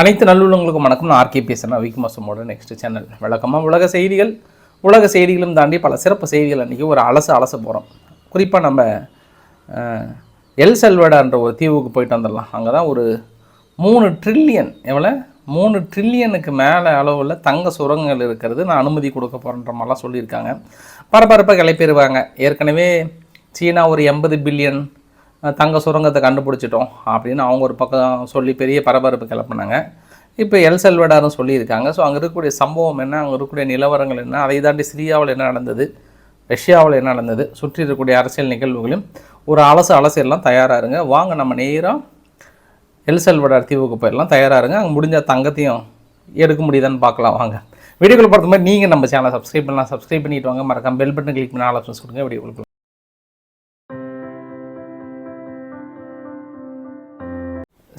அனைத்து நல்லுள்ளங்களுக்கும் வணக்கம். நான் ஆர்கே பேசுகிறேன் விக்மாசமோட நெக்ஸ்ட் சேனல் வழக்கமாக உலக செய்திகள் உலக செய்திகளும் தாண்டி பல சிறப்பு செய்திகள் அன்றைக்கி ஒரு அலச அலச போகிறோம் குறிப்பாக நம்ம எல் செல்வடான்ற ஒரு தீவுக்கு போயிட்டு வந்துடலாம். அங்கே தான் ஒரு மூணு ட்ரில்லியன் எவ்வளோ மூணு ட்ரில்லியனுக்கு மேலே அளவில் தங்க சுரங்கங்கள் இருக்கிறது நான் அனுமதி கொடுக்க போகிறேன்ற மாதிரிலாம் சொல்லியிருக்காங்க. பரபரப்பாக கிளப்பிடுவாங்க ஏற்கனவே சீனா ஒரு எண்பது பில்லியன் தங்க சுரங்கத்தை கண்டுபிடிச்சிட்டோம் அப்படின்னு அவங்க ஒரு பக்கம் சொல்லி பெரிய பரபரப்பு கிளப்புனாங்க. இப்போ எல் செல்வடாரும் சொல்லியிருக்காங்க. ஸோ அங்கே இருக்கக்கூடிய சம்பவம் என்ன? அங்கே இருக்கக்கூடிய நிலவரங்கள் என்ன? அதை தாண்டி சிரியாவில் என்ன நடந்தது? ரஷ்யாவில் என்ன நடந்தது? சுற்றி இருக்கக்கூடிய அரசியல் நிகழ்வுகளையும் ஒரு அலசு அலசு எல்லாம் தயாராக இருங்க. வாங்க நம்ம நேராக எல் செல்வடார் தீவுக்கு போயிடலாம். தயாராக இருங்க. அங்கே முடிஞ்ச தங்கத்தையும் எடுக்க முடியுதான்னு பார்க்கலாம். வாங்க. வீடியோக்குள்ள பொறுத்த மாதிரி நீங்கள் நம்ம சேனலை சப்ஸ்கிரைப் பண்ணலாம். சப்ஸ்கிரைப் பண்ணிட்டு வாங்க. மறக்காம பெல் பட்டன் கிளிக் பண்ணி ஆல் ஆப்ஷன்ஸ் கொடுங்க. வீடியோக்குள்ள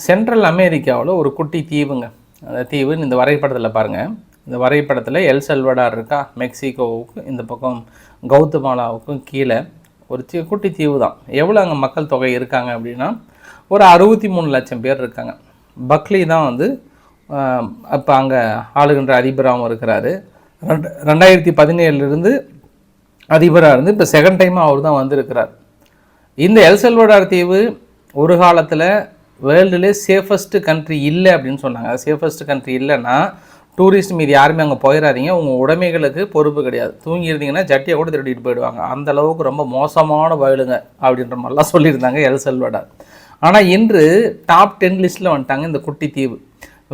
சென்ட்ரல் அமெரிக்காவில் ஒரு குட்டி தீவுங்க. அந்த தீவு இந்த வரைபடத்தில் பாருங்கள் இந்த வரைபடத்தில் எல் செல்வடார் இருக்கா மெக்சிகோவுக்கு இந்த பக்கம் கௌதமாலாவுக்கும் கீழே ஒரு சி குட்டி தீவு தான் எவ்வளோ அங்கே மக்கள் தொகை இருக்காங்க அப்படின்னா ஒரு அறுபத்தி மூணு லட்சம் பேர் இருக்காங்க. பக்லி தான் வந்து அப்போ அங்கே ஆளுகின்ற அதிபராகவும் இருக்கிறாரு. ரெண்டு ரெண்டாயிரத்தி பதினேழுலேருந்து அதிபராக இருந்து இப்போ செகண்ட் டைமாக அவர் தான் வந்திருக்கிறார். இந்த எல் செல்வடார் தீவு ஒரு காலத்தில் வேர்ல்டுலே சேஃபஸ்ட்டு கண்ட்ரி இல்லை அப்படின்னு சொன்னாங்க. சேஃபஸ்ட்டு கண்ட்ரி இல்லைன்னா டூரிஸ்ட் மீது யாருமே அங்கே போயிடாதீங்க உங்கள் உடைமைகளுக்கு பொறுப்பு கிடையாது. தூங்கி இருந்தீங்கன்னா ஜட்டியை கூட திருடிட்டு போயிடுவாங்க. அந்த அளவுக்கு ரொம்ப மோசமான வயலுங்க அப்படின்ற மாதிரிலாம் சொல்லியிருந்தாங்க எல் செல்வடா. ஆனால் இன்று டாப் டென் லிஸ்ட்டில் வந்துட்டாங்க இந்த குட்டி தீவு.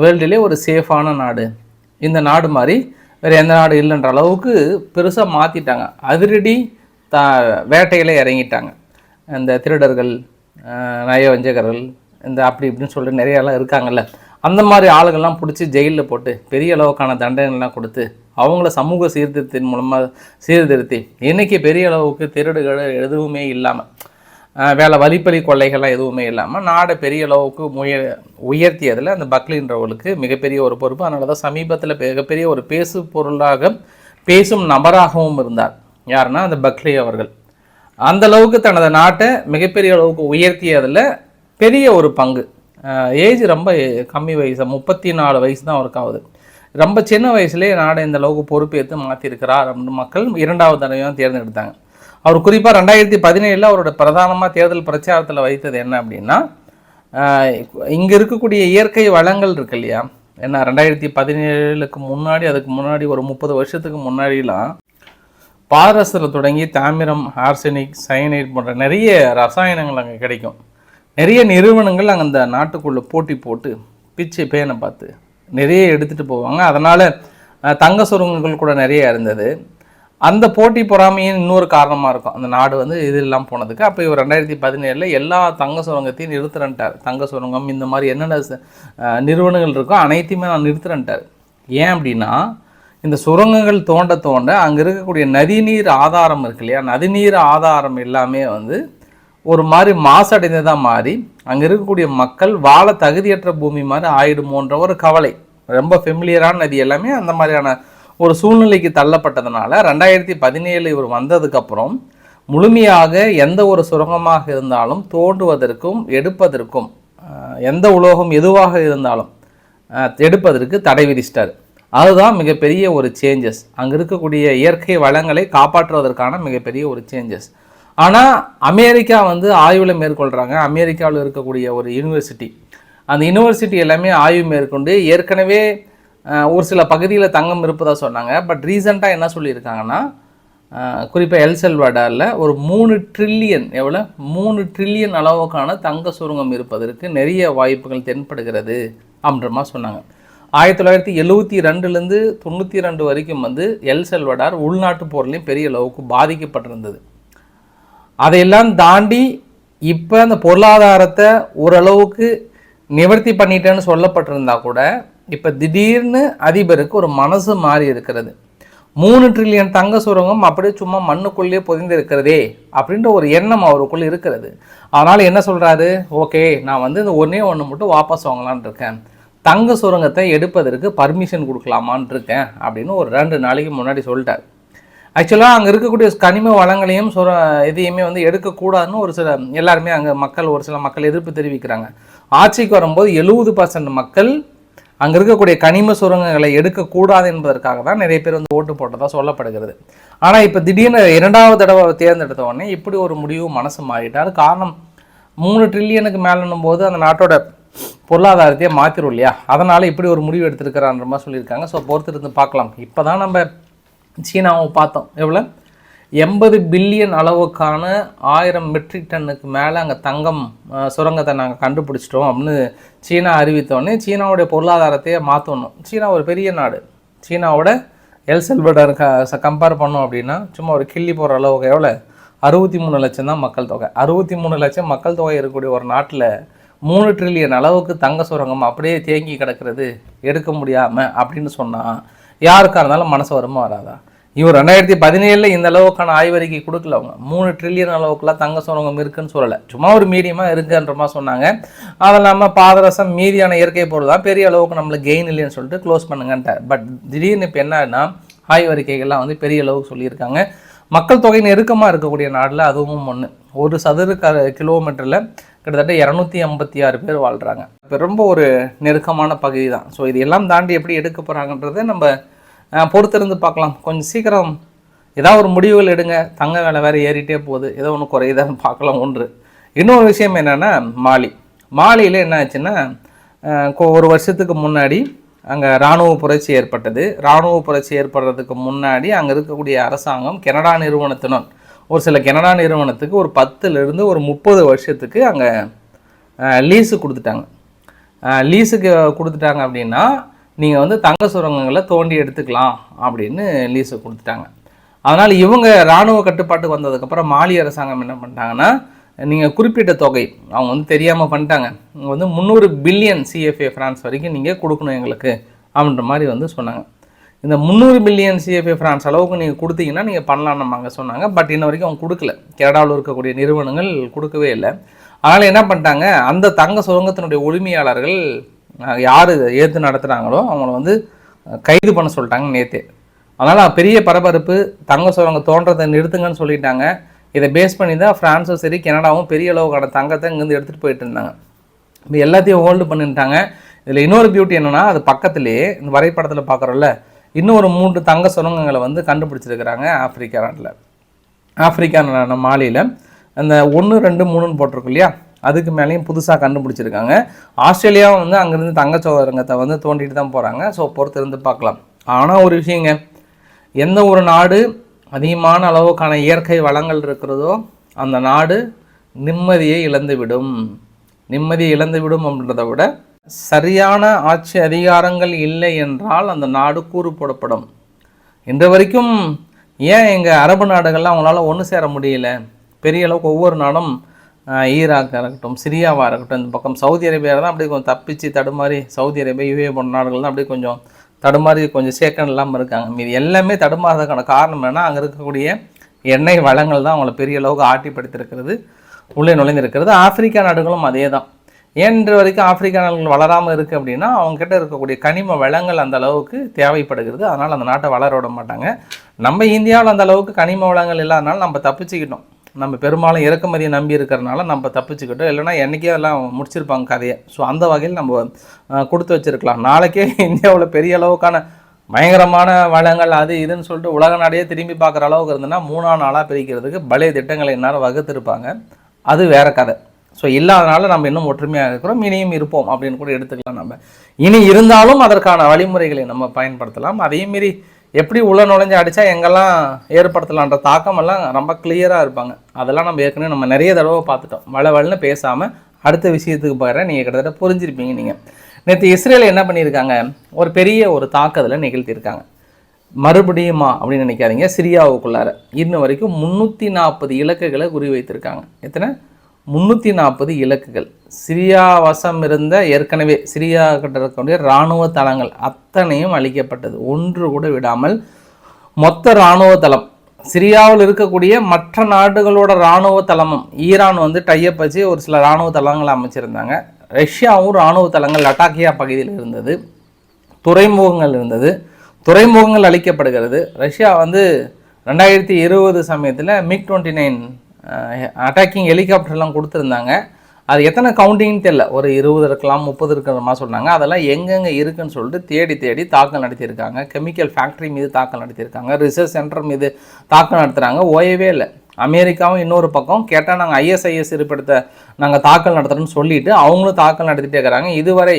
வேர்ல்டுலே ஒரு சேஃபான நாடு. இந்த நாடு மாதிரி வேறு எந்த நாடு இல்லைன்ற அளவுக்கு பெருசாக மாற்றிட்டாங்க அதிரடி த வேட்டையில் இறங்கிட்டாங்க. இந்த திருடர்கள் நயவஞ்சகர்கள் இந்த அப்படி இப்படின்னு சொல்லிட்டு நிறையாலாம் இருக்காங்கல்ல. அந்த மாதிரி ஆளுங்கள்லாம் பிடிச்சி ஜெயிலில் போட்டு பெரிய அளவுக்கான தண்டனைலாம் கொடுத்து அவங்கள சமூக சீர்திருத்தின் மூலமாக சீர்திருத்தி இன்றைக்கி பெரிய அளவுக்கு திருடுகள் எதுவுமே இல்லாமல் வேலை வழிப்பறி கொள்ளைகள்லாம் எதுவுமே இல்லாமல் நாடை பெரிய அளவுக்கு முய உயர்த்தியதில் அந்த பக்லின்றவர்களுக்கு மிகப்பெரிய ஒரு பொறுப்பு. அதனால தான் சமீபத்தில் மிகப்பெரிய ஒரு பேசு பொருளாக பேசும் நபராகவும் இருந்தார். யாருன்னா அந்த பக்லி அவர்கள். அந்த அளவுக்கு தனது நாட்டை மிகப்பெரிய அளவுக்கு உயர்த்தியதில் பெரிய ஒரு பங்கு. ஏஜ் ரொம்ப கம்மி வயசு முப்பத்தி நாலு வயசு தான் அவருக்கு ஆகுது. ரொம்ப சின்ன வயசுலேயே நாடை இந்த அளவுக்கு பொறுப்பேற்று மாற்றிருக்கிறார் அப்படின்னு மக்கள் இரண்டாவது தடவையும் தேர்ந்தெடுத்தாங்க. அவர் குறிப்பாக ரெண்டாயிரத்தி பதினேழில் அவரோட பிரதானமாக தேர்தல் பிரச்சாரத்தில் வைத்தது என்ன அப்படின்னா இங்கே இருக்கக்கூடிய இயற்கை வளங்கள் இருக்கு இல்லையா? ஏன்னா ரெண்டாயிரத்தி பதினேழுக்கு முன்னாடி அதுக்கு முன்னாடி ஒரு முப்பது வருஷத்துக்கு முன்னாடிலாம் பாரசத்தில் தொடங்கி தாமிரம் ஆர்சனிக் சயனைட் போன்ற நிறைய ரசாயனங்கள் அங்கே கிடைக்கும். நிறைய நிறுவனங்கள் அங்கே அந்த நாட்டுக்குள்ளே போட்டி போட்டு பிச்சை பேனை பார்த்து நிறைய எடுத்துகிட்டு போவாங்க. அதனால் தங்க சுரங்கங்கள் கூட நிறைய இருந்தது. அந்த போட்டி பொறாமையின் இன்னொரு காரணமாக இருக்கும். அந்த நாடு வந்து இது இல்லாமல் போனதுக்கு. அப்போ இவர் ரெண்டாயிரத்தி பதினேழில் எல்லா தங்க சுரங்கத்தையும் நிறுத்துறன்ட்டார். தங்க சுரங்கம் இந்த மாதிரி என்னென்ன நிறுவனங்கள் இருக்கோ அனைத்தையுமே நான் நிறுத்துறன்ட்டார். ஏன் அப்படின்னா இந்த சுரங்கங்கள் தோண்ட தோண்ட அங்கே இருக்கக்கூடிய நதிநீர் ஆதாரம் இருக்கு இல்லையா? நதிநீர் ஆதாரம் எல்லாமே வந்து ஒரு மாதிரி மாசடைந்ததாக மாறி அங்கே இருக்கக்கூடிய மக்கள் வாழ தகுதியற்ற பூமி மாதிரி ஆயிடுமோன்ற ஒரு கவலை. ரொம்ப ஃபெமிலியரான நதி எல்லாமே அந்த மாதிரியான ஒரு சூழ்நிலைக்கு தள்ளப்பட்டதுனால ரெண்டாயிரத்தி பதினேழு இவர் வந்ததுக்கப்புறம் முழுமையாக எந்த ஒரு சுரங்கமாக இருந்தாலும் தோண்டுவதற்கும் எடுப்பதற்கும் எந்த உலோகம் எதுவாக இருந்தாலும் எடுப்பதற்கு தடை விதிச்சிட்டார். அதுதான் மிகப்பெரிய ஒரு சேஞ்சஸ் அங்கே இருக்கக்கூடிய இயற்கை வளங்களை காப்பாற்றுவதற்கான மிகப்பெரிய ஒரு சேஞ்சஸ் ஆனால் அமெரிக்கா வந்து ஆய்வில் மேற்கொள்கிறாங்க அமெரிக்காவில் இருக்கக்கூடிய ஒரு யூனிவர்சிட்டி அந்த யூனிவர்சிட்டி எல்லாமே ஆய்வு மேற்கொண்டு ஏற்கனவே ஒரு சில பகுதியில் தங்கம் இருப்பதாக சொன்னாங்க. பட் ரீசெண்டாக என்ன சொல்லியிருக்காங்கன்னா குறிப்பாக எல்செல்வாடாவில் ஒரு மூணு ட்ரில்லியன் எவ்வளோ? மூணு ட்ரில்லியன் அளவுக்கான தங்க சுரங்கம் இருப்பதற்கு நிறைய வாய்ப்புகள் தென்படுகிறது அப்படின்ற மாதிரி சொன்னாங்க. ஆயிரத்தி தொள்ளாயிரத்தி எழுபத்தி ரெண்டுலேருந்து தொண்ணூற்றி ரெண்டு வரைக்கும் வந்து எல் செல்வடார் உள்நாட்டு போர்லையும் பெரிய அளவுக்கு பாதிக்கப்பட்டிருந்தது. அதையெல்லாம் தாண்டி இப்போ அந்த பொருளாதாரத்தை ஓரளவுக்கு நிவர்த்தி பண்ணிட்டேன்னு சொல்லப்பட்டிருந்தா கூட இப்போ திடீர்னு அதிபருக்கு ஒரு மனசு மாறி இருக்கிறது. மூணு ட்ரில்லியன் தங்க சுரங்கம் அப்படியே சும்மா மண்ணுக்குள்ளேயே பொதிந்து இருக்கிறதே அப்படின்ற ஒரு எண்ணம் அவருக்குள்ளே இருக்கிறது. அதனால் என்ன சொல்கிறாரு ஓகே நான் வந்து இந்த ஒன்றே ஒன்று மட்டும் வாபஸ் வாங்கலான் இருக்கேன். தங்க சுரங்கத்தை எடுப்பதற்கு பர்மிஷன் கொடுக்கலாமான்னு இருக்கேன் அப்படின்னு ஒரு ரெண்டு நாளைக்கு முன்னாடி சொல்லிட்டார். ஆக்சுவலாக அங்கே இருக்கக்கூடிய கனிம வளங்களையும் சுர எதையுமே வந்து எடுக்கக்கூடாதுன்னு ஒரு சில எல்லாருமே அங்கே மக்கள் ஒரு சில மக்கள் எதிர்ப்பு தெரிவிக்கிறாங்க. ஆட்சிக்கு வரும்போது எழுபது பர்சன்ட் மக்கள் அங்கே இருக்கக்கூடிய கனிம சுரங்கங்களை எடுக்கக்கூடாது என்பதற்காக தான் நிறைய பேர் வந்து ஓட்டு போட்டதாக சொல்லப்படுகிறது. ஆனால் இப்போ திடீர்னு இரண்டாவது தடவை தேர்ந்தெடுத்த உடனே இப்படி ஒரு முடிவு மனசு மாறிட்டார். காரணம் மூணு ட்ரில்லியனுக்கு மேலன்னும் போது அந்த நாட்டோட பொருளாதாரத்தையே மாற்றிடும் இல்லையா? அதனால் இப்படி ஒரு முடிவு எடுத்திருக்கிறான்ற மாதிரி சொல்லியிருக்காங்க. ஸோ பொறுத்திருந்து பார்க்கலாம். இப்போ தான் நம்ம சீனாவை பார்த்தோம். எவ்வளோ எண்பது பில்லியன் அளவுக்கான ஆயிரம் மெட்ரிக் டன்னுக்கு மேலே அங்கே தங்கம் சுரங்கத்தை நாங்கள் கண்டுபிடிச்சிட்டோம் அப்படின்னு சீனா அறிவித்தோடனே சீனாவுடைய பொருளாதாரத்தையே மாற்றணும் சீனா ஒரு பெரிய நாடு. சீனாவோட எல் செல்வடர் க கம்பேர் பண்ணோம் அப்படின்னா சும்மா ஒரு கிள்ளி போகிற அளவுக்கு எவ்வளோ அறுபத்தி மூணு லட்சம் தான் மக்கள் தொகை. அறுபத்தி மூணு லட்சம் மக்கள் தொகை இருக்கக்கூடிய ஒரு நாட்டில் மூணு ட்ரில்லியன் அளவுக்கு தங்க சுரங்கம் அப்படியே தேங்கி கிடக்கிறது எடுக்க முடியாமல் அப்படின்னு சொன்னால் யாருக்காக இருந்தாலும் மனசு வருமா வராதா? இவர் ரெண்டாயிரத்தி பதினேழில் இந்த அளவுக்கான ஆய்வறிக்கை கொடுக்கல அவங்க. மூணு ட்ரில்லியன் அளவுக்குலாம் தங்க சுரங்கம் இருக்குன்னு சொல்லலை. சும்மா ஒரு மீடியமாக இருக்குன்ற மாதிரி சொன்னாங்க. அது இல்லாமல் பாதரசம் மீதியான இயற்கை பொருள் தான் பெரிய அளவுக்கு நம்மளுக்கு கெயின் இல்லைன்னு சொல்லிட்டு க்ளோஸ் பண்ணுங்கன்ட்டார். பட் திடீர்னு இப்போ என்னன்னா ஆய்வறிக்கைகள்லாம் வந்து பெரிய அளவுக்கு சொல்லியிருக்காங்க. மக்கள் தொகை நெருக்கமாக இருக்கக்கூடிய நாட்டில் அதுவும் ஒன்று ஒரு சதுர க கிலோமீட்டரில் கிட்டத்தட்ட இரநூத்தி ஐம்பத்தி ஆறு பேர் வாழ்கிறாங்க இப்போ ரொம்ப ஒரு நெருக்கமான பகுதி தான் ஸோ இது எல்லாம் தாண்டி எப்படி எடுக்க போகிறாங்கன்றதை நம்ம பொறுத்திருந்து பார்க்கலாம். கொஞ்சம் சீக்கிரம் ஏதாவது ஒரு முடிவுகள் எடுங்க. தங்க வேலை வேறு ஏறிட்டே போகுது. ஏதோ ஒன்று குறையுதான்னு பார்க்கலாம் ஒன்று. இன்னொரு விஷயம் என்னென்னா மாலி. மாலியில் என்ன ஆச்சுன்னா ஒரு வருஷத்துக்கு முன்னாடி அங்கே இராணுவ புரட்சி ஏற்பட்டது. இராணுவ புரட்சி ஏற்படுறதுக்கு முன்னாடி அங்கே இருக்கக்கூடிய அரசாங்கம் கனடா நிறுவனத்தினர் ஒரு சில கனடா நிறுவனத்துக்கு ஒரு பத்துலேருந்து ஒரு முப்பது வருஷத்துக்கு அங்கே லீஸு கொடுத்துட்டாங்க. லீஸுக்கு கொடுத்துட்டாங்க அப்படின்னா நீங்கள் வந்து தங்க சுரங்கங்களை தோண்டி எடுத்துக்கலாம் அப்படின்னு லீஸு கொடுத்துட்டாங்க. அதனால் இவங்க இராணுவ கட்டுப்பாட்டுக்கு வந்ததுக்கப்புறம் மாலி அரசாங்கம் என்ன பண்ணிட்டாங்கன்னா நீங்கள் குறிப்பிட்ட தொகை அவங்க வந்து தெரியாமல் பண்ணிட்டாங்க. இங்கே வந்து முந்நூறு பில்லியன் சிஎஃப்ஏ ஃப்ரான்ஸ் வரைக்கும் நீங்கள் கொடுக்கணும் எங்களுக்கு அப்படின்ற மாதிரி வந்து சொன்னாங்க. இந்த முந்நூறு பில்லியன் சிஎஃப்ஏ ஃப்ரான்ஸ் அளவுக்கு நீங்கள் கொடுத்தீங்கன்னா நீங்கள் பண்ணலான்னு நம்ம அங்கே சொன்னாங்க. பட் இன்ன வரைக்கும் அவங்க கொடுக்கல. கனடாவில் இருக்கக்கூடிய நிறுவனங்கள் கொடுக்கவே இல்லை. அதனால் என்ன பண்ணிட்டாங்க அந்த தங்க சுரங்கத்தினுடைய உரிமையாளர்கள் யார் ஏற்று நடத்துகிறாங்களோ அவங்கள வந்து கைது பண்ண சொல்லிட்டாங்க நேற்று அதனால் பெரிய பரபரப்பு தங்க சுரங்கம் தோன்றதை நிறுத்துங்கன்னு சொல்லிட்டாங்க. இதை பேஸ் பண்ணி தான் ஃப்ரான்ஸும் சரி கனடாவும் பெரிய அளவுக்கான தங்கத்தை இங்கேருந்து எடுத்துகிட்டு போயிட்டு இருந்தாங்க. இப்போ எல்லாத்தையும் ஹோல்டு பண்ணிட்டாங்க. இதில் இன்னொரு பியூட்டி என்னென்னா அது பக்கத்துலேயே இந்த வரைபடத்தில் பார்க்குறோம்ல இன்னொரு மூன்று தங்க சுரங்கங்களை வந்து கண்டுபிடிச்சிருக்கிறாங்க ஆப்பிரிக்கா நாட்டில். ஆப்பிரிக்கா நா- மாலியில் அந்த ஒன்று ரெண்டு மூணுன்னு போட்டிருக்கு இல்லையா? அதுக்கு மேலேயும் புதுசாக கண்டுபிடிச்சிருக்காங்க. ஆஸ்திரேலியாவும் வந்து அங்கேருந்து தங்க சுரங்கத்தை வந்து தோண்டிட்டு தான் போகிறாங்க ஸோ பொறுத்து இருந்து பார்க்கலாம். ஆனால் ஒரு விஷயங்க எந்த ஒரு நாடு அதிகமான அளவுக்கான இயற்கை வளங்கள் இருக்கிறதோ அந்த நாடு நிம்மதியை இழந்துவிடும். நிம்மதியை இழந்துவிடும் அப்படின்றத விட சரியான ஆட்சி அதிகாரங்கள் இல்லை என்றால் அந்த நாடு கூறு போடப்படும். இன்று வரைக்கும் ஏன் எங்கள் அரபு நாடுகள்லாம் அவங்களால ஒன்று சேர முடியல? பெரிய அளவுக்கு ஒவ்வொரு நாடும் ஈராக்காக இருக்கட்டும் சிரியாவாக இருக்கட்டும் இந்த பக்கம் சவுதி அரேபியா தான் அப்படியே கொஞ்சம் தப்பிச்சு தடுமாறி சவுதி அரேபியா யூஏ போன்ற நாடுகள் தான் அப்படியே கொஞ்சம் தடுமாறி கொஞ்சம் சேக்கன் இல்லாமல் இருக்காங்க. மீது எல்லாமே தடுமாறதுக்கான காரணம் என்னன்னா அங்கே இருக்கக்கூடிய எண்ணெய் வளங்கள் தான் அவங்கள பெரிய அளவுக்கு ஆட்டிப்படுத்திருக்கிறது. உள்ளே நுழைந்திருக்கிறது. ஆப்பிரிக்கா நாடுகளும் அதே தான் ஏன் இன்று வரைக்கும் ஆப்பிரிக்கா நாடுகள் வளராமல் இருக்குது அப்படின்னா அவங்கக்கிட்ட இருக்கக்கூடிய கனிம வளங்கள் அந்த அளவுக்கு தேவைப்படுகிறது. அதனால் அந்த நாட்டை வளர விட மாட்டாங்க. நம்ம இந்தியாவில் அந்த அளவுக்கு கனிம வளங்கள் இல்லாதனால நம்ம தப்பிச்சுக்கிட்டோம். நம்ம பெரும்பாலும் இறக்குமதியை நம்பி இருக்கிறனால நம்ம தப்பிச்சுக்கிட்டோம். இல்லைன்னா என்றைக்கே எல்லாம் முடிச்சிருப்பாங்க கதையை. ஸோ அந்த வகையில் நம்ம கொடுத்து வச்சிருக்கலாம். நாளைக்கே இந்தியாவில் பெரிய அளவுக்கான பயங்கரமான வளங்கள் அது இதுன்னு சொல்லிட்டு உலக நாடையே திரும்பி பார்க்குற அளவுக்கு இருந்ததுன்னா மூணாம் நாளாக பிரிக்கிறதுக்கு பழைய திட்டங்களை என்னால் வகுத்திருப்பாங்க. அது வேற கதை. ஸோ இல்லாதனால நம்ம இன்னும் ஒற்றுமையாக இருக்கிறோம். இனியும் இருப்போம் அப்படின்னு கூட எடுத்துக்கலாம் நம்ம. இனி இருந்தாலும் அதற்கான வழிமுறைகளை நம்ம பயன்படுத்தலாம். அதையும் மாரி எப்படி உள்ள நுழைஞ்சு அடித்தா எங்கெல்லாம் ஏற்படுத்தலான்ற தாக்கமெல்லாம் ரொம்ப கிளியராக இருப்பாங்க. அதெல்லாம் நம்ம ஏற்கனவே நம்ம நிறைய தடவை பார்த்துட்டோம். வள வளன்னு பேசாமல் அடுத்த விஷயத்துக்கு போகிறேன் நீங்கள் கிட்டத்தட்ட புரிஞ்சிருப்பீங்க நீங்கள் நேற்று இஸ்ரேல் என்ன பண்ணியிருக்காங்க? ஒரு பெரிய ஒரு தாக்கத்தில் நிகழ்த்தியிருக்காங்க. மறுபடியுமா அப்படின்னு நினைக்காதீங்க சிரியாவுக்குள்ளார. இன்ன வரைக்கும் முந்நூற்றி நாற்பது இலக்குகளை குறிவைத்திருக்காங்க. எத்தனை? முந்நூற்றி நாற்பது இலக்குகள். சிரியா வசம் இருந்த ஏற்கனவே சிரியா கிட்ட இருக்கக்கூடிய இராணுவ தளங்கள் அத்தனையும் அழிக்கப்பட்டது. ஒன்று கூட விடாமல் மொத்த இராணுவ தளம். சிரியாவில் இருக்கக்கூடிய மற்ற நாடுகளோட இராணுவ தளமும் ஈரான் வந்து டையப் வச்சு ஒரு சில இராணுவ தளங்கள் அமைச்சிருந்தாங்க. ரஷ்யாவும் இராணுவ தளங்கள் லட்டாக்கியா பகுதியில் இருந்தது. துறைமுகங்கள் இருந்தது. துறைமுகங்கள் அளிக்கப்படுகிறது ரஷ்யா வந்து ரெண்டாயிரத்தி இருபது சமயத்தில் மிக் டுவெண்ட்டி நைன் அட்டாக்கிங் ஹெலிகாப்டர்லாம் கொடுத்துருந்தாங்க. அது எத்தனை கவுண்டிங்னு தெரில ஒரு இருபது இருக்கலாம் முப்பது இருக்கிற மாதிரி சொன்னாங்க. அதெல்லாம் எங்கெங்கே இருக்குன்னு சொல்லிட்டு தேடி தேடி தாக்கல் நடத்தியிருக்காங்க. கெமிக்கல் ஃபேக்ட்ரி மீது தாக்கல் நடத்தியிருக்காங்க. ரிசர்ச் சென்டர் மீது தாக்கல் நடத்துகிறாங்க ஓயவே இல்லை. அமெரிக்காவும் இன்னொரு பக்கம் கேட்டால் நாங்கள் ஐஎஸ்ஐஎஸ் இருப்பிடத்தை நாங்கள் தாக்கல் நடத்துகிறோம்னு சொல்லிட்டு அவங்களும் தாக்கல் நடத்திட்டே இருக்கிறாங்க. இதுவரை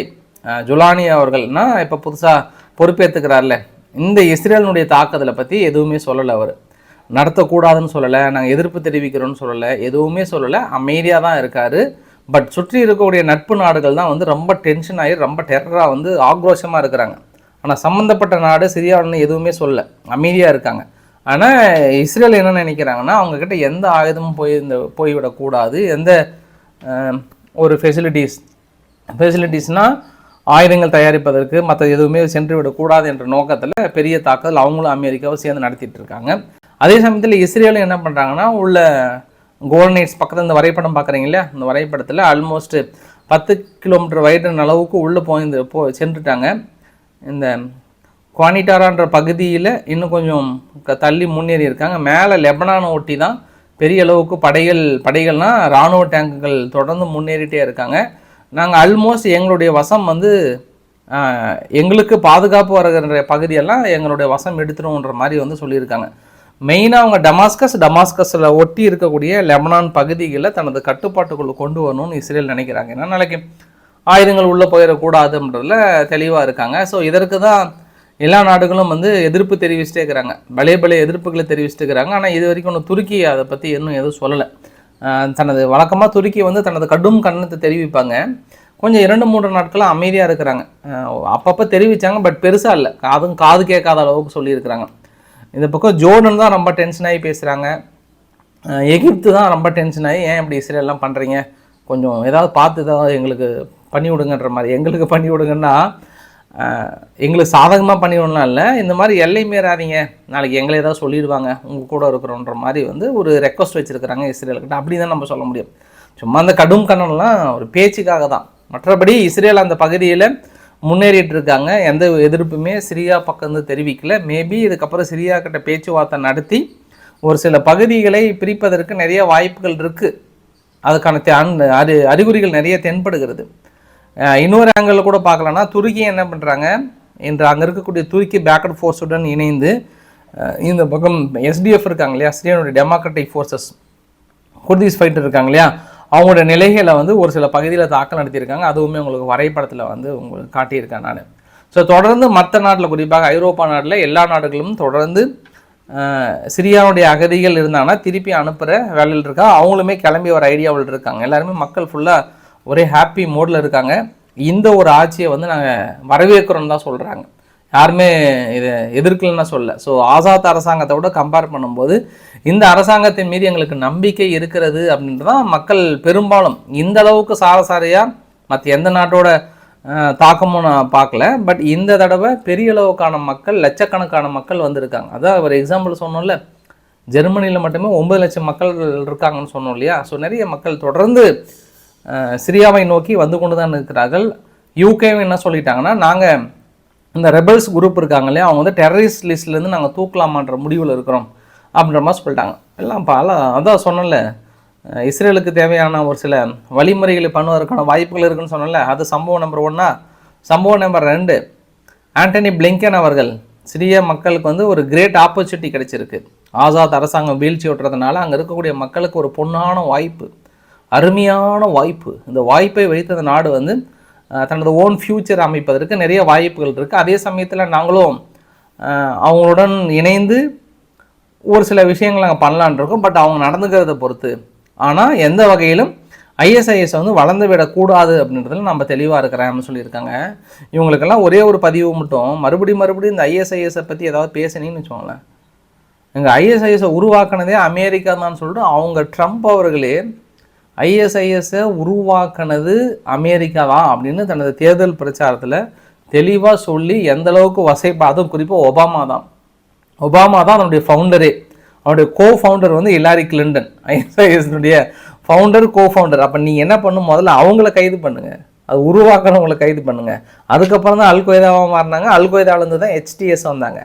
ஜுலானி அவர்கள்னா இப்போ புதுசாக பொறுப்பேற்றுக்கிறார்ல இந்த இஸ்ரேலினுடைய தாக்குதலை பற்றி எதுவுமே சொல்லலை அவர். நடத்தக்கூடாதுன்னு சொல்லலை. நாங்கள் எதிர்ப்பு தெரிவிக்கிறோன்னு சொல்லலை. எதுவுமே சொல்லலை. அமைதியாக தான் இருக்கார். பட் சுற்றி இருக்கக்கூடிய நட்பு நாடுகள் தான் வந்து ரொம்ப டென்ஷன் ஆகி ரொம்ப டெரராக வந்து ஆக்ரோஷமாக இருக்கிறாங்க. ஆனால் சம்மந்தப்பட்ட நாடு சிரியாவுன்னு எதுவுமே சொல்லலை. அமைதியாக இருக்காங்க. ஆனால் இஸ்ரேல் என்ன நினைக்கிறாங்கன்னா அவங்கக்கிட்ட எந்த ஆயுதமும் போய் இந்த போய்விடக்கூடாது எந்த ஒரு ஃபெசிலிட்டிஸ் ஃபெசிலிட்டிஸ்னால் ஆயுதங்கள் தயாரிப்பதற்கு மற்ற எதுவுமே சென்று விடக்கூடாது என்ற நோக்கத்தில் பெரிய தாக்குதல் அவங்களும் அமெரிக்காவும் சேர்ந்து நடத்திட்டு இருக்காங்க. அதே சமயத்தில் இஸ்ரேலும் என்ன பண்ணுறாங்கன்னா உள்ள கோல்நைட்ஸ் பக்கத்தில் இந்த வரைபடம் பார்க்குறீங்க இல்லையா? இந்த வரைபடத்தில் ஆல்மோஸ்ட் பத்து கிலோமீட்டர் வயதின் அளவுக்கு உள்ளே போய் போ சென்றுட்டாங்க. இந்த குவானிட்டாரான்ற பகுதியில் இன்னும் கொஞ்சம் க- தள்ளி முன்னேறி இருக்காங்க. மேலே லெபனானை ஒட்டி தான் பெரிய அளவுக்கு படைகள் படைகள்னால் இராணுவ டேங்குகள் தொடர்ந்து முன்னேறிட்டே இருக்காங்க. நாங்கள் ஆல்மோஸ்ட் எங்களுடைய வசம் வந்து எங்களுக்கு பாதுகாப்பு வருகின்ற பகுதியெல்லாம் எங்களுடைய வசம் எடுத்துருவோன்ற மாதிரி வந்து சொல்லியிருக்காங்க. மெயினாக அவங்க டமாஸ்கஸ் டமாஸ்கஸில் ஒட்டி இருக்கக்கூடிய லெபனான் பகுதிகளை தனது கட்டுப்பாட்டுக்குள்ளே கொண்டு வரணும்னு இஸ்ரேல் நினைக்கிறாங்க. ஏன்னா நாளைக்கு ஆயுதங்கள் உள்ளே போயிடக்கூடாதுன்றதுல தெளிவாக இருக்காங்க. ஸோ இதற்கு தான் எல்லா நாடுகளும் வந்து எதிர்ப்பு தெரிவிச்சுட்டே இருக்கிறாங்க. பலே பலே எதிர்ப்புகளை தெரிவிச்சுட்டு இருக்கிறாங்க. ஆனால் இது வரைக்கும் ஒன்று துருக்கி அதை பற்றி இன்னும் எதுவும் சொல்லலை. தனது வழக்கமாக துருக்கி வந்து தனது கடும் கண்டனத்தை தெரிவிப்பாங்க. கொஞ்சம் இரண்டு மூன்று நாட்களாக அமைதியாக இருக்கிறாங்க. அப்பப்போ தெரிவித்தாங்க பட் பெருசாக இல்லை. காதும் காது கேட்காத அளவுக்கு சொல்லியிருக்கிறாங்க. இந்த பக்கம் ஜோர்டன் தான் ரொம்ப டென்ஷன் ஆகி பேசுகிறாங்க எகிப்து தான் ரொம்ப டென்ஷன் ஆகி ஏன் இப்படி இஸ்ரேல்லாம் பண்ணுறீங்க கொஞ்சம் ஏதாவது பார்த்து ஏதாவது எங்களுக்கு பண்ணி விடுங்கன்ற மாதிரி. எங்களுக்கு பண்ணி விடுங்கன்னா எங்களுக்கு சாதகமாக பண்ணி விடலாம் இல்லை. இந்த மாதிரி எல்லை மீறாதீங்க. நாளைக்கு எங்களை ஏதாவது சொல்லிடுவாங்க. உங்கள் கூட இருக்கிறோன்ற மாதிரி வந்து ஒரு ரெக்வஸ்ட் வச்சுருக்கிறாங்க இஸ்ரேலுக்கிட்ட அப்படி தான் நம்ம சொல்ல முடியும். சும்மா அந்த கடும் கண்ணன்லாம் ஒரு பேச்சுக்காக தான். மற்றபடி இஸ்ரேல் அந்த பகுதியில் முன்னேறிட்டு இருக்காங்க எந்த எதிர்ப்புமே சிரியா பக்கம் வந்து தெரிவிக்கல. மேபி இதுக்கப்புறம் சிரியா கிட்ட பேச்சுவார்த்தை நடத்தி ஒரு சில பகுதிகளை பிரிப்பதற்கு நிறைய வாய்ப்புகள் இருக்குது அதுக்கான அறி அறிகுறிகள் நிறைய தென்படுகிறது. இன்னொரு ஆங்கிளில் கூட பார்க்கலன்னா துருக்கி என்ன பண்ணுறாங்க இன்று அங்கே இருக்கக்கூடிய துருக்கி பேக்கட் ஃபோர்ஸுடன் இணைந்து இந்த பக்கம் எஸ்டிஎஃப் இருக்காங்க இல்லையா? சிரியனுடைய டெமோக்ராட்டிக் ஃபோர்ஸஸ் குர்திஸ் ஃபைட்டர் இருக்காங்க இல்லையா? அவங்களோட நிலைகளை வந்து ஒரு சில பகுதியில் தாக்கல் நடத்தியிருக்காங்க. அதுவுமே உங்களுக்கு வரைபடத்தில் வந்து உங்களுக்கு காட்டியிருக்கேன் நான். ஸோ தொடர்ந்து மற்ற நாட்டில் குறிப்பாக ஐரோப்பா நாட்டில் எல்லா நாடுகளும் தொடர்ந்து சிரியாவுடைய அகதிகள் இருந்தாங்கன்னா திருப்பி அனுப்புகிற வேலையில் இருக்கா? அவங்களுமே கிளம்பி ஒரு ஐடியாவில் இருக்காங்க. எல்லாருமே மக்கள் ஃபுல்லாக ஒரே ஹாப்பி மோடில் இருக்காங்க. இந்த ஒரு ஆட்சியை வந்து நாங்கள் வரவேற்கிறோன்னு தான் சொல்கிறாங்க யாருமே இதை எதிர்க்கலன்னு சொல்ல ஸோ ஆசாத் அரசாங்கத்தை விட கம்பேர் பண்ணும்போது இந்த அரசாங்கத்தின் மீது எங்களுக்கு நம்பிக்கை இருக்கிறது அப்படின்ட்டு தான் மக்கள் பெரும்பாலும். இந்த அளவுக்கு சாரசாரியாக மற்ற எந்த நாட்டோட தாக்கமும் நான் பார்க்கல. பட் இந்த தடவை பெரிய அளவுக்கான மக்கள் லட்சக்கணக்கான மக்கள் வந்திருக்காங்க. அதான் ஒரு எக்ஸாம்பிள் சொன்னோம்ல. ஜெர்மனியில் மட்டுமே ஒம்பது லட்சம் மக்கள் இருக்காங்கன்னு சொன்னோம் இல்லையா? ஸோ நிறைய மக்கள் தொடர்ந்து சிரியாவை நோக்கி வந்து கொண்டு தான் இருக்கிறார்கள். யூகேவும் என்ன சொல்லிட்டாங்கன்னா நாங்கள் இந்த ரெபல்ஸ் குரூப் இருக்காங்க இல்லையா அவங்க வந்து டெரரிஸ்ட் லிஸ்ட்லேருந்து நாங்கள் தூக்கலாமான்ற முடிவில் இருக்கிறோம் அப்படின்ற மாதிரி சொல்லிட்டாங்க. எல்லாம் பல அதான் சொன்னல இஸ்ரேலுக்கு தேவையான ஒரு சில வழிமுறைகளை பண்ணுவதற்கான வாய்ப்புகள் இருக்குன்னு சொன்னல அது சம்பவம் நம்பர் ஒன்னா சம்பவம் நம்பர் ரெண்டு. ஆண்டனி பிளிங்கன் அவர்கள் சிறிய மக்களுக்கு வந்து ஒரு கிரேட் ஆப்பர்ச்சுனிட்டி கிடைச்சிருக்கு. ஆசாத் அரசாங்கம் வீழ்ச்சி விட்டுறதுனால அங்கே இருக்கக்கூடிய மக்களுக்கு ஒரு பொன்னான வாய்ப்பு அருமையான வாய்ப்பு. இந்த வாய்ப்பை வைத்தது நாடு வந்து தனது ஓன் ஃப்யூச்சர் அமைப்பதற்கு நிறைய வாய்ப்புகள் இருக்குது அதே சமயத்தில் நாங்களும் அவங்களுடன் இணைந்து ஒரு சில விஷயங்கள் நாங்கள் பண்ணலான் இருக்கோம். பட் அவங்க நடந்துக்கிறத பொறுத்து. ஆனால் எந்த வகையிலும் ஐஎஸ்ஐஎஸ் வந்து வளர்ந்து விடக்கூடாது அப்படின்றதுல நம்ம தெளிவாக இருக்கிறேன்னு சொல்லியிருக்காங்க. இவங்களுக்கெல்லாம் ஒரே ஒரு பதிவு மட்டும். மறுபடியும் மறுபடியும் இந்த ஐஎஸ்ஐஎஸை பற்றி ஏதாவது பேசினீங்கன்னு வச்சுக்கோங்களேன். எங்கள் ஐஎஸ்ஐஎஸை உருவாக்குனதே அமெரிக்கா தான் சொல்லிட்டு அவங்க ட்ரம்ப் அவர்களே ஐஎஸ்ஐஎஸை உருவாக்குனது அமெரிக்கா தான் அப்படின்னு தனது தேர்தல் பிரச்சாரத்தில் தெளிவாக சொல்லி எந்த அளவுக்கு வசைப்பா அதுவும் குறிப்பாக ஒபாமா தான். ஒபாமா தான் அதனுடைய ஃபவுண்டரே அவனுடைய கோ ஃபவுண்டர் வந்து இலாரி கிளின்டன் ஐஎஸ்ஐஎஸ்னுடைய ஃபவுண்டர் கோ ஃபவுண்டர் அப்போ நீங்கள் என்ன பண்ணும் முதல்ல அவங்கள கைது பண்ணுங்கள் அது உருவாக்குறவங்களை கைது பண்ணுங்கள் அதுக்கப்புறம் தான் அல் கொய்தாவாக மாறினாங்க. அல்கொய்தாவிலேருந்து தான் ஹெச்டிஎஸ் வந்தாங்க.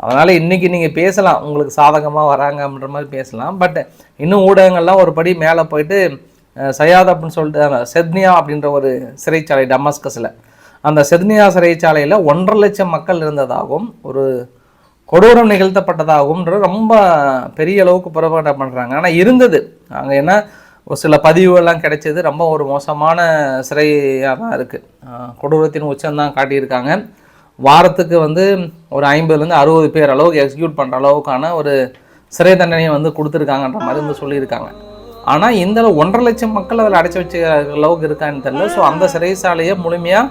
அதனால் இன்றைக்கி நீங்கள் பேசலாம். உங்களுக்கு சாதகமாக வராங்க அப்படின்ற மாதிரி பேசலாம். பட் இன்னும் ஊடகங்கள்லாம் ஒரு படி மேலே போயிட்டு சயாத் அப்படின்னு சொல்லிட்டு செத்னியா அப்படின்ற ஒரு சிறைச்சாலை டமாஸ்கஸில். அந்த செத்னியா சிறைச்சாலையில் ஒன்றரை லட்சம் மக்கள் இருந்ததாகவும் ஒரு கொடூரம் நிகழ்த்தப்பட்டதாகவும் ரொம்ப பெரிய அளவுக்கு புறப்பாடம் பண்ணுறாங்க ஆனால் இருந்தது. அங்கே என்ன ஒரு சில பதிவுகள்லாம் கிடைச்சது. ரொம்ப ஒரு மோசமான சிறையாக தான் இருக்குது கொடூரத்தின் உச்சம்தான் காட்டியிருக்காங்க. வாரத்துக்கு வந்து ஒரு ஐம்பதுலேருந்து அறுபது பேர் அளவுக்கு எக்ஸிக்யூட் பண்ணுற அளவுக்கான ஒரு சிறை தண்டனையை வந்து கொடுத்துருக்காங்கன்ற மாதிரி வந்து சொல்லியிருக்காங்க. ஆனால் இந்த அளவு ஒன்றரை லட்சம் மக்கள் அதில் அடைச்சி வச்ச அளவுக்கு இருக்கான்னு தெரியல. ஸோ அந்த சிறைச்சாலையை முழுமையாக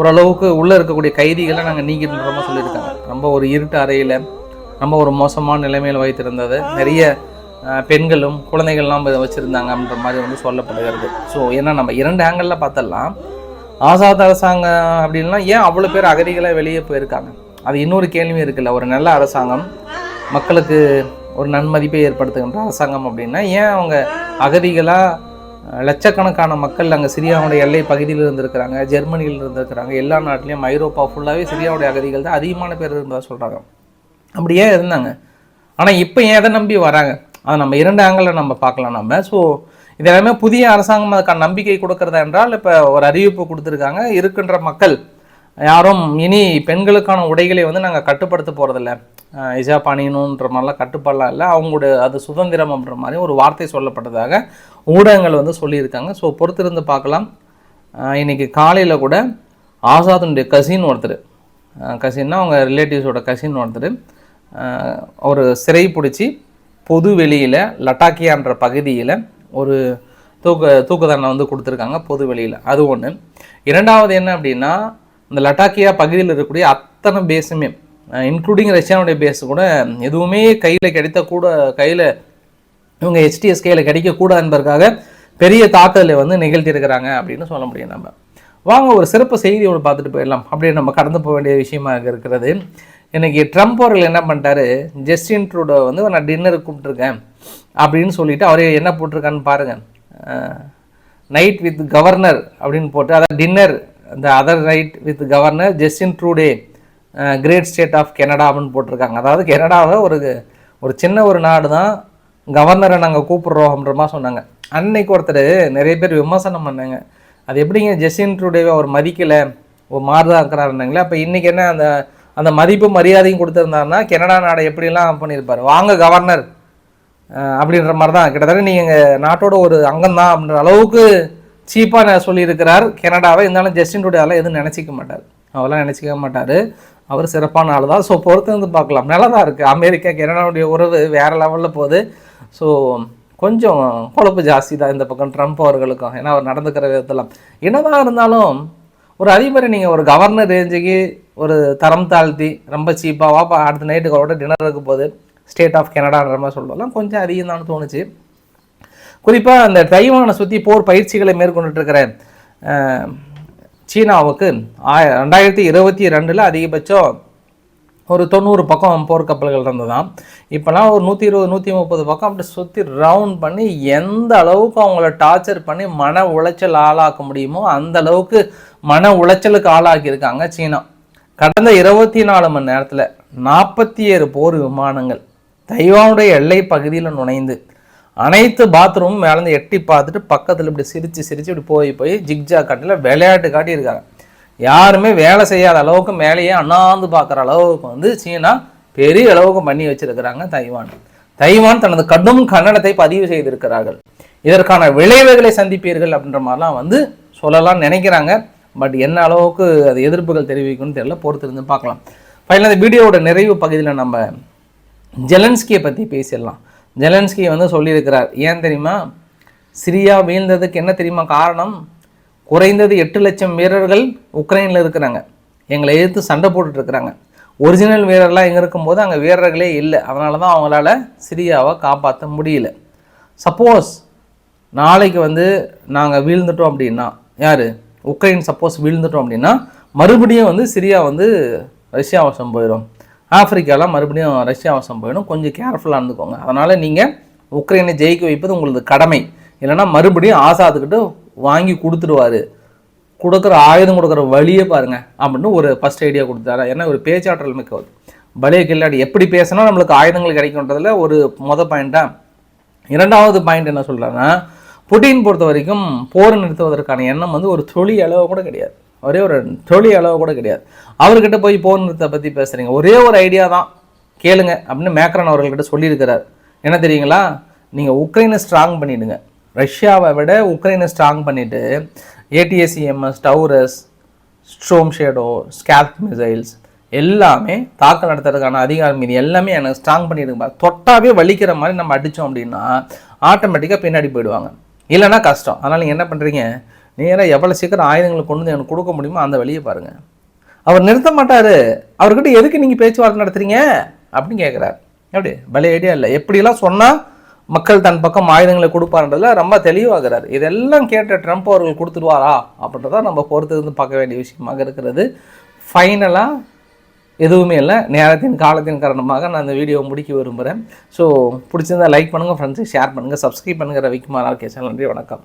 ஓரளவுக்கு உள்ளே இருக்கக்கூடிய கைதிகளை நாங்கள் நீக்கின்ற சொல்லியிருக்காங்க. ரொம்ப ஒரு இருட்டு அறையில் ரொம்ப ஒரு மோசமான நிலைமையில் வைத்திருந்தது. நிறைய பெண்களும் குழந்தைகள்லாம் வச்சுருந்தாங்க அப்படின்ற மாதிரி வந்து சொல்லப்படுகிறது. ஸோ ஏன்னா நம்ம இரண்டு ஆங்கிளில் பார்த்தலாம். ஆசாத் அரசாங்கம் அப்படின்னா ஏன் அவ்வளோ பேர் அகதிகளாக வெளியே போயிருக்காங்க? அது இன்னொரு கேள்வி இருக்குல்ல. ஒரு நல்ல அரசாங்கம் மக்களுக்கு ஒரு நன்மதிப்பை ஏற்படுத்துகின்ற அரசாங்கம் அப்படின்னா ஏன் அவங்க அகதிகளாக லட்சக்கணக்கான மக்கள் அங்கே சிரியாவுடைய எல்லை பகுதியில் இருந்திருக்கிறாங்க ஜெர்மனியில் இருந்திருக்கிறாங்க எல்லா நாட்டிலையும் ஐரோப்பா ஃபுல்லாகவே சிரியாவுடைய அகதிகள் தான் அதிகமான பேர் இருந்ததாக சொல்கிறாங்க அப்படியே இருந்தாங்க? ஆனால் இப்போ ஏன் எதை நம்பி வராங்க? அதை நம்ம இரண்டு ஆங்கிளில் நம்ம பார்க்கலாம் நம்ம. ஸோ இது எல்லாமே புதிய அரசாங்கம் அதுக்கான நம்பிக்கை கொடுக்கறதா என்றால் இப்போ ஒரு அறிவிப்பு கொடுத்துருக்காங்க இருக்கின்ற மக்கள் யாரும் இனி பெண்களுக்கான உடைகளை வந்து நாங்கள் கட்டுப்படுத்த போகிறதில்ல இசா பணியணுன்ற மாதிரிலாம் கட்டுப்பாடலாம் இல்லை. அவங்களுடைய அது சுதந்திரம் அப்படின்ற மாதிரி ஒரு வார்த்தை சொல்லப்பட்டதாக ஊடகங்கள் வந்து சொல்லியிருக்காங்க. ஸோ பொறுத்திருந்து பார்க்கலாம். இன்றைக்கி இன்னைக்கு காலையில் கூட ஆசாதுடைய கசின் ஒருத்தர் கசின்னா அவங்க ரிலேட்டிவ்ஸோட கசின் ஒருத்தர் ஒரு சிறை பிடிச்சி பொது வெளியில் லட்டாக்கியான்ற பகுதியில் ஒரு தூக்க தூக்கு தண்டனை வந்து கொடுத்துருக்காங்க பொது வெளியில். அது ஒன்று இரண்டாவது என்ன அப்படின்னா இந்த லட்டாக்கியா பகுதியில் இருக்கக்கூடிய அத்தனை பேஸுமே இன்க்ளூடிங் ரஷ்யாவுடைய பேஸ் கூட எதுவுமே கையில் கிடைத்த கூட கையில் இவங்க ஹெச்டிஎஸ் கையில் கிடைக்கக்கூடாது என்பதற்காக பெரிய தாக்குதலை வந்து நிகழ்த்தியிருக்கிறாங்க அப்படின்னு சொல்ல முடியும் நம்ம. வாங்க ஒரு சிறப்பு செய்தி ஒன்று பார்த்துட்டு போயிடலாம். அப்படியே நம்ம கடந்து போக வேண்டிய விஷயமாக இருக்கிறது. இன்றைக்கி ட்ரம்ப் அவர்கள் என்ன பண்ணிட்டாரு? ஜஸ்டின் ட்ரூடோ வந்து நான் டின்னருக்கு கூப்பிட்டுருக்கேன். அப்படின்னு சொல்லிவிட்டு அவரே என்ன போட்டிருக்கான்னு பாருங்கள் நைட் வித் கவர்னர் அப்படின்னு போட்டு அதாவது டின்னர் இந்த other night with governor Justin Trudeau great state of Canada அப்படின்னு போட்டிருக்காங்க. அதாவது கெனடாவை ஒரு ஒரு சின்ன ஒரு நாடு தான் கவர்னரை நாங்கள் கூப்பிடுறோம் அப்படின்ற மாதிரி சொன்னாங்க. அன்னைக்கு ஒருத்தர் நிறைய பேர் விமர்சனம் பண்ணாங்க. அது எப்படிங்க ஜெஸ்டின் ட்ரூடேவை அவர் மதிக்கலை? ஒரு மாறுதா இருக்கிறாருன்னாங்களே அப்போ இன்றைக்கி என்ன அந்த அந்த மதிப்பு மரியாதையும் கொடுத்துருந்தாருன்னா கெனடா நாடை எப்படிலாம் பண்ணியிருப்பார்? வாங்க கவர்னர் அப்படின்ற மாதிரி தான். கிட்டத்தட்ட நீங்கள் நாட்டோட ஒரு அங்கம் தான் அப்படின்ற அளவுக்கு சீப்பாக சொல்லியிருக்கிறார். கெனடாவை இருந்தாலும் ஜஸ்டின் ட்ரூடே அதெல்லாம் எதுவும் நினச்சிக்க மாட்டார். அவெல்லாம் நினச்சிக்க மாட்டார். அவர் சிறப்பான ஆள் தான். ஸோ பொறுத்து வந்து பார்க்கலாம். நல்லா தான் இருக்குது அமெரிக்கா கனடாவுடைய உறவு வேறு லெவலில் போகுது. ஸோ கொஞ்சம் குழப்பு ஜாஸ்தி தான் இந்த பக்கம் ட்ரம்ப் அவர்களுக்கும். ஏன்னா அவர் நடந்துக்கிற விதத்தில் என்னதான் இருந்தாலும் ஒரு அதிபரை நீங்கள் ஒரு கவர்னர் ரேஞ்சுக்கு ஒரு தரம் தாழ்த்தி ரொம்ப சீப்பாக வாப்பா அடுத்த நைட்டுக்கு அவரோட டின்னர் இருக்க போகுது. ஸ்டேட் ஆஃப் கனடான்ற மாதிரி சொல்லலாம் கொஞ்சம் அதிகம் தான் தோணுச்சு. குறிப்பாக அந்த தைவானை சுற்றி போர் பயிற்சிகளை மேற்கொண்டுட்டு இருக்கிற சீனாவுக்கு ஆய ரெண்டாயிரத்தி இருபத்தி ரெண்டில் அதிகபட்சம் ஒரு தொண்ணூறு பக்கம் போர்க்கப்பல்கள் இருந்ததாம். இப்போலாம் ஒரு நூற்றி இருபது நூற்றி முப்பது பக்கம் அப்படி சுற்றி ரவுண்ட் பண்ணி எந்த அளவுக்கு அவங்கள டார்ச்சர் பண்ணி மன உளைச்சல் ஆளாக்க முடியுமோ அந்த அளவுக்கு மன உளைச்சலுக்கு ஆளாக்கியிருக்காங்க சீனா. கடந்த இருபத்தி நாலு மணி நேரத்தில் நாற்பத்தி ஏழு போர் விமானங்கள் தைவானுடைய எல்லை பகுதியில் நுழைந்து அனைத்து பாத்ரூமும் மேலேருந்து எட்டி பார்த்துட்டு பக்கத்தில் இப்படி சிரித்து சிரித்து இப்படி போய் போய் ஜிக்ஜா காட்டில் விளையாட்டு காட்டியிருக்காங்க. யாருமே வேலை செய்யாத அளவுக்கு மேலேயே அண்ணாந்து பார்க்குற அளவுக்கு வந்து சீனா பெரிய அளவுக்கு பண்ணி வச்சிருக்கிறாங்க தைவான். தைவான் தனது கடும் கன்னடத்தை பதிவு செய்திருக்கிறார்கள். இதற்கான விளைவுகளை சந்திப்பீர்கள் அப்படின்ற மாதிரிலாம் வந்து சொல்லலாம்னு நினைக்கிறாங்க. பட் என்ன அளவுக்கு அது எதிர்ப்புகள் தெரிவிக்கும்னு தெரியல. பொறுத்திருந்து பார்க்கலாம். ஃபைனல் இந்த வீடியோவோட நிறைவு பகுதியில் நம்ம ஜெலன்ஸ்கியை பற்றி பேசிடலாம். ஜெலன்ஸ்கி வந்து சொல்லியிருக்கிறார் ஏன் தெரியுமா? சிரியா வீழ்ந்ததுக்கு என்ன தெரியுமா காரணம்? குறைந்தது எட்டு லட்சம் வீரர்கள் உக்ரைனில் இருக்கிறாங்க. எங்களை எதிர்த்து சண்டை போட்டுட்ருக்குறாங்க ஒரிஜினல் வீரர்லாம் எங்கே இருக்கும்போது அங்கே வீரர்களே இல்லை. அதனால தான் அவங்களால சிரியாவை காப்பாற்ற முடியல. சப்போஸ் நாளைக்கு வந்து நாங்கள் வீழ்ந்துட்டோம் அப்படின்னா யார்? உக்ரைன் சப்போஸ் வீழ்ந்துட்டோம் அப்படின்னா மறுபடியும் வந்து சிரியா வந்து ரஷ்யா வசம் போயிடும் ஆப்பிரிக்காலாம் மறுபடியும் ரஷ்யா வசம் போயிடும். கொஞ்சம் கேர்ஃபுல்லாக இருந்துக்கோங்க. அதனால் நீங்கள் உக்ரைனை ஜெயிக்க வைப்பது உங்களது கடமை. இல்லைன்னா மறுபடியும் ஆசாதுக்கிட்ட வாங்கி கொடுத்துடுவாரு. கொடுக்குற ஆயுதம் கொடுக்குற வழியே பாருங்க. அப்படின்னு ஒரு ஃபர்ஸ்ட் ஐடியா கொடுத்தாரு. ஏன்னா ஒரு பேச்சாற்றல் மிக்கவர். பலே கில்லாடி எப்படி பேசினா நம்மளுக்கு ஆயுதங்கள் கிடைக்குன்றதுல ஒரு மொத பாயிண்ட்டாக இரண்டாவது பாயிண்ட் என்ன சொல்கிறாங்கன்னா புட்டின் பொறுத்த வரைக்கும் போர் நிறுத்துவதற்கான எண்ணம் வந்து ஒரு தொழில் அளவு கூட கிடையாது. ஒரே ஒரு தொழி அளவு கூட கிடையாது. அவர்கிட்ட போய் போர் பற்றி பேசுகிறீங்க ஒரே ஒரு ஐடியா தான். கேளுங்க அப்படின்னு மேக்ரான் அவர்கள்கிட்ட சொல்லியிருக்கிறார். என்ன தெரியுங்களா? நீங்கள் உக்ரைனை ஸ்ட்ராங் பண்ணிவிடுங்க ரஷ்யாவை விட உக்ரைனை ஸ்ட்ராங் பண்ணிவிட்டு ATACMS Taurus Storm Shadow SCALP missiles எல்லாமே தாக்கல் நடத்துறதுக்கான அதிகாரம் மீது எல்லாமே எனக்கு ஸ்ட்ராங் பண்ணிடுங்க. தொட்டாவே வலிக்கிற மாதிரி நம்ம அடித்தோம் அப்படின்னா ஆட்டோமேட்டிக்காக பின்னாடி போயிடுவாங்க. இல்லைன்னா கஷ்டம். அதனால் நீங்கள் என்ன பண்ணுறீங்க நேராக எவ்வளோ சீக்கிரம் ஆயுதங்களை கொண்டு வந்து எனக்கு கொடுக்க முடியுமோ அந்த வழியை பாருங்கள் அவர் நிறுத்த மாட்டார். அவர்கிட்ட எதுக்கு நீங்கள் பேச்சுவார்த்தை நடத்துறீங்க? அப்படின்னு கேட்குறாரு எப்படி பல ஐடியா இல்லை. எப்படிலாம் சொன்னால் மக்கள் தன் பக்கம் ஆயுதங்களை கொடுப்பாருன்றதுல ரொம்ப தெளிவாகிறார். இதெல்லாம் கேட்ட ட்ரம்ப் அவர்கள் கொடுத்துருவாரா அப்படின்றத நம்ம பொறுத்து இருந்து பார்க்க வேண்டிய விஷயமாக இருக்கிறது. ஃபைனலாக எதுவுமே இல்லை. நேரத்தின் காலத்தின் காரணமாக நான் இந்த வீடியோவை முடிக்க விரும்புகிறேன் ஸோ பிடிச்சிருந்தால் லைக் பண்ணுங்கள் ஃப்ரெண்ட்ஸுக்கு ஷேர் பண்ணுங்கள் சப்ஸ்கிரைப் பண்ணுங்கள் ரவிக்குமார் ஆர்கே நன்றி வணக்கம்.